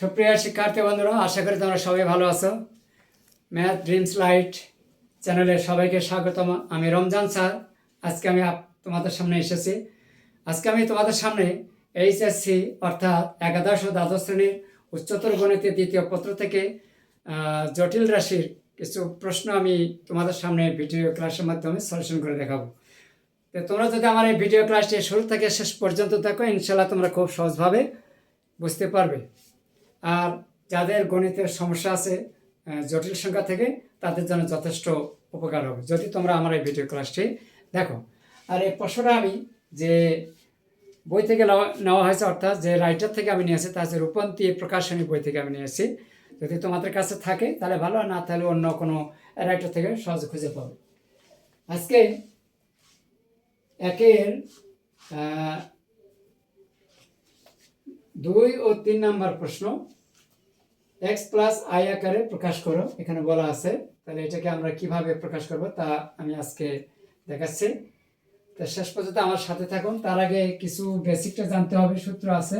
সুপ্রিয় শিক্ষার্থী বন্ধুরা, আশা করি তোমরা সবাই ভালো আছো। ম্যাথ ড্রিমস লাইট চ্যানেলে সবাইকে স্বাগতম। আমি রমজান স্যার, আজকে আমি তোমাদের সামনে এসেছি। আজকে আমি তোমাদের সামনে এইচএসসি অর্থাৎ একাদশ ও দ্বাদশ শ্রেণির উচ্চতর গণিতের দ্বিতীয় পত্র থেকে জটিল রাশির কিছু প্রশ্ন আমি তোমাদের সামনে ভিডিও ক্লাসের মাধ্যমে সলিউশন করে দেখাবো। তো তোমরা যদি আমার এই ভিডিও ক্লাসটি শুরু থেকে শেষ পর্যন্ত দেখো ইনশাল্লাহ তোমরা খুব সহজভাবে বুঝতে পারবে। আর যাদের গণিতের সমস্যা আছে জটিল সংখ্যা থেকে তাদের জন্য যথেষ্ট উপকার হবে। যদি তোমরা আমার এই ভিডিও ক্লাসটি দেখো। আর এই প্রশ্নটা আমি যে বই থেকে নেওয়া হয়েছে, অর্থাৎ যে রাইটার থেকে আমি নিয়েছি তা হচ্ছে রূপন্তী প্রকাশনী বই থেকে আমি নিয়েছি। যদি তোমাদের কাছে থাকে, তাহলে ভালো, আর না, তাহলে অন্য কোনো রাইটার থেকে সহজে খুঁজে পাবে। আজকে একের দুই ও তিন নাম্বার প্রশ্ন এক্স প্লাস আই আকারে প্রকাশ করো, এখানে বলা আছে। তাহলে এটাকে আমরা কীভাবে প্রকাশ করব তা আমি আজকে দেখাচ্ছি। তো শেষ পর্যন্ত আমার সাথে থাকুন। তার আগে কিছু বেসিকটা জানতে হবে, সূত্র আছে।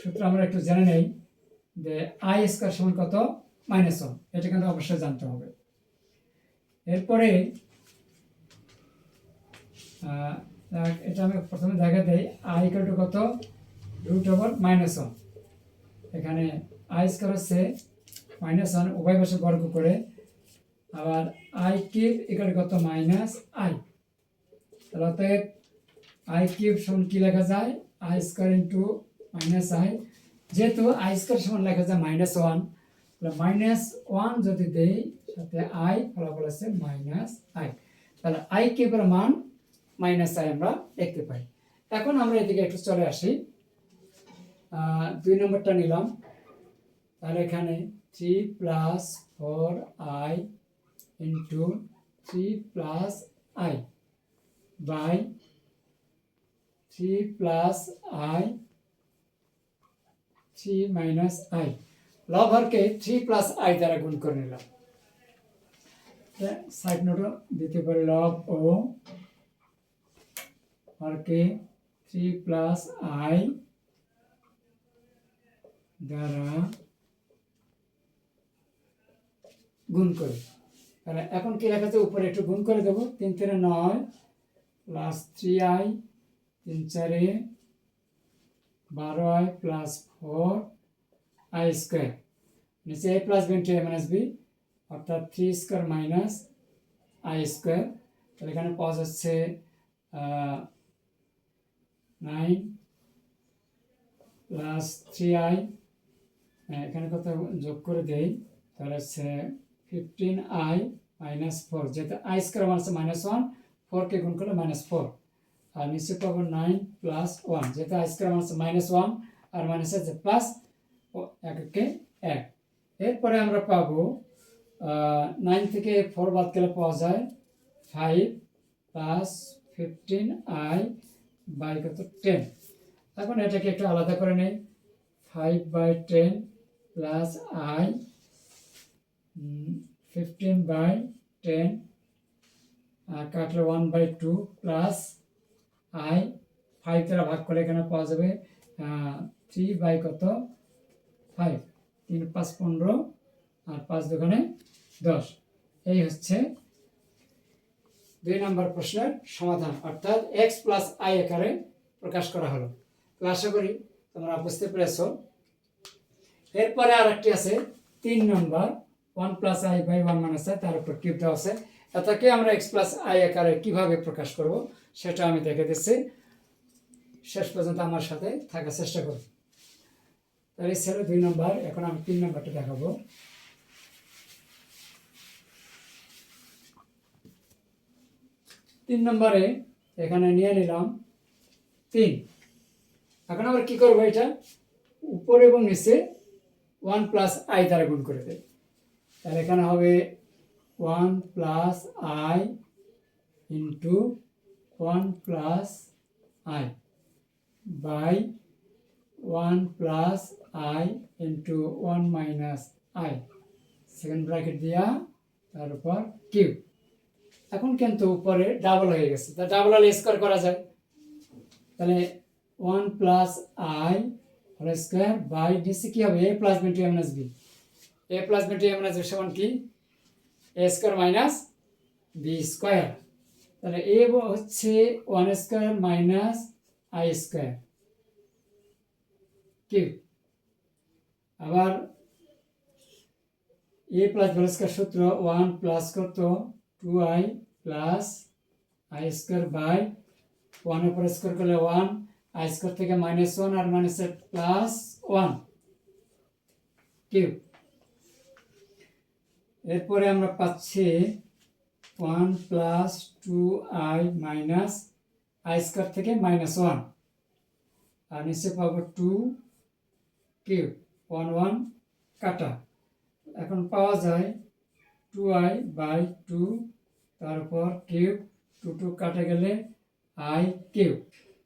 সূত্র আমরা একটু জেনে নেই যে আই স্কোয়ার সমান কত? মাইনাস ওয়ান এটা কিন্তু অবশ্যই জানতে হবে। এরপরে এটা আমি প্রথমে দেখা দেই আই ইকাল টু কত? রুট ওভার মাইনাস ওয়ান এখানে আই স্কোয়ার হচ্ছে মাইনাস ওয়ান উভয় পাশে বর্গ করে। আবার আই কিউব ইকাল কত? মাইনাস আই তাহলে অতএব আই কিউব সমান কি লেখা যায়? I square into minus i যেহেতু আই স্কোয়ার সমান লেখা যায় মাইনাস ওয়ান তাহলে মাইনাস ওয়ান যদি দেই, সাথে আই ফলাফল আছে মাইনাস আই তাহলে আই কিউবের মান মাইনাস আই আমরা দেখতে পাই। এখন আমরা এদিকে একটু চলে আসি। দুই নম্বরটা নিলাম। তাহলে এখানে three plus four i into three plus i by three plus i three minus i লভরকে three plus i দ্বারা গুণ করে নিলাম। সাইড নোটও দিতে পারি লব ও হরকে থ্রি প্লাস আই দ্বারা গুণ করি। তাহলে এখন কি লেখা আছে? উপরে একটু গুণ করে দেবো। তিন তিনে নয় প্লাস থ্রি আই, তিন চারে বারো i plus four i square. নিচে a plus b into minus b, অর্থাৎ three square minus i square. তাহলে এখানে পাওয়া যাচ্ছে নাইন প্লাস থ্রি আই এখানে কত যোগ করে দেই, তাহলে হচ্ছে ফিফটিন আই মাইনাস ফোর যেহেতু আই স্কোয়ার মান আছে মাইনাস ওয়ান ফোরকে গুণ করলে মাইনাস ফোর আর নিচে পাবো নাইন প্লাস ওয়ান যেহেতু আই স্কোয়ার মান মাইনাস ওয়ান আর মাইনাস আছে প্লাস এককে এক, এরপরে আমরা পাবো নাইন থেকে ফোর বাদ গেলে পাওয়া যায় five plus fifteen i by কত? টেন এখন এটাকে একটু আলাদা করে নেই। Five by ten plus i fifteen by ten আর কাটলে one by two plus i five দ্বারা ভাগ করে এখানে পাওয়া যাবে থ্রি বাই কত? ফাইভ তিন, পাঁচ, পনেরো, আর পাঁচ দোকানে দশ। এই হচ্ছে দুই নম্বর প্রশ্নের সমাধান, অর্থাৎ এক্স প্লাস আই আকারে প্রকাশ করা হলো। তো আশা করি তোমরা বুঝতে পেরেছ। এরপরে আর একটি আছে, তিন নম্বর one plus i by one minus i তার উপর কিউব দেওয়া আছে। এটাকে আমরা এক্স প্লাস আই আকারে কীভাবে প্রকাশ করব, সেটা আমি দেখে দিচ্ছি। শেষ পর্যন্ত আমার সাথে থাকার চেষ্টা করব তাহলে ছিল দুই নম্বর, এখন আমি তিন নম্বরটা দেখাবো। তিন নম্বরে এখানে নিয়ে নিলাম তিন। এখন আবার কি করব এটা? উপরে এবং নিচে ওয়ান প্লাস আই দ্বারা গুণ করে দেয় তাহলে এখানে হবে one plus i into one plus i by one plus i into one minus i. Second bracket দিয়া তার উপর কিউ। এখন কিন্তু উপরে ডাবল হয়ে গেছে। তা ডাবল হলে স্কোয়ার করা যায়। তাহলে one plus i whole square by নিচে কী হবে? A plus b to m b a plus b to m b সমান কি? A square minus b square তাহলে এ হচ্ছে one square minus i square কি? আবার এ প্লাস স্কোয়ার সূত্র ওয়ান প্লাস কত? Two i plus i square by one উপর square করলে ওয়ান আই স্কোয়ার থেকে মাইনাস ওয়ান আর মাইনাস প্লাস ওয়ান কিউব এরপরে আমরা পাচ্ছি one plus two i minus i square থেকে মাইনাস ওয়ান আর নিচে পাবো টু কিউব ওয়ান ওয়ান কাটা। এখন পাওয়া যায় টু আই বাই টু তারপর কিউব টু টু কাটা গেলে আই কিউব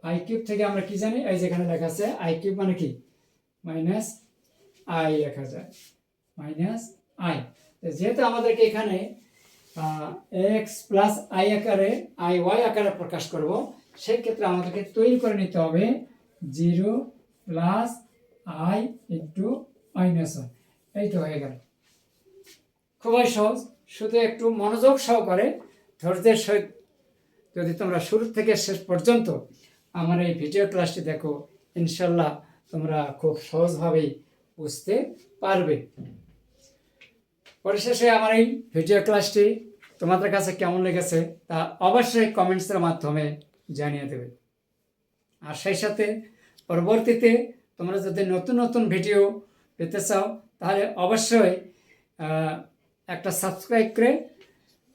আই কিউব থেকে আমরা কি জানি? এই যেখানে লেখা আছে আই কিউব মানে কি? মাইনাস আই লেখা যায়। মাইনাস আই যেহেতু আমাদেরকে এখানে এক্স প্লাস আই আকারে আই ওয়াই আকারে প্রকাশ করব সেই ক্ষেত্রে আমাদেরকে তৈরি করে নিতে হবে zero plus i into minus one এই তো হয়ে গেল। খুবই সহজ। শুধু একটু মনোযোগ সহকারে ধৈর্যের সহিত যদি তোমরা শুরু থেকে শেষ পর্যন্ত আমার এই ভিডিও ক্লাসটি দেখো ইনশাল্লাহ তোমরা খুব সহজভাবেই বুঝতে পারবে। পরিশেষে আমার এই ভিডিও ক্লাসটি তোমাদের কাছে কেমন লেগেছে তা অবশ্যই কমেন্টসের মাধ্যমে জানিয়ে দেবে। আর সেই সাথে পরবর্তীতে তোমরা যদি নতুন নতুন ভিডিও পেতে চাও, তাহলে অবশ্যই একটা সাবস্ক্রাইব করে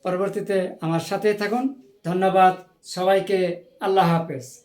পরবর্তীতে আমার সাথে থাকুন। ধন্যবাদ। সবাইকে আল্লাহ হাফেজ।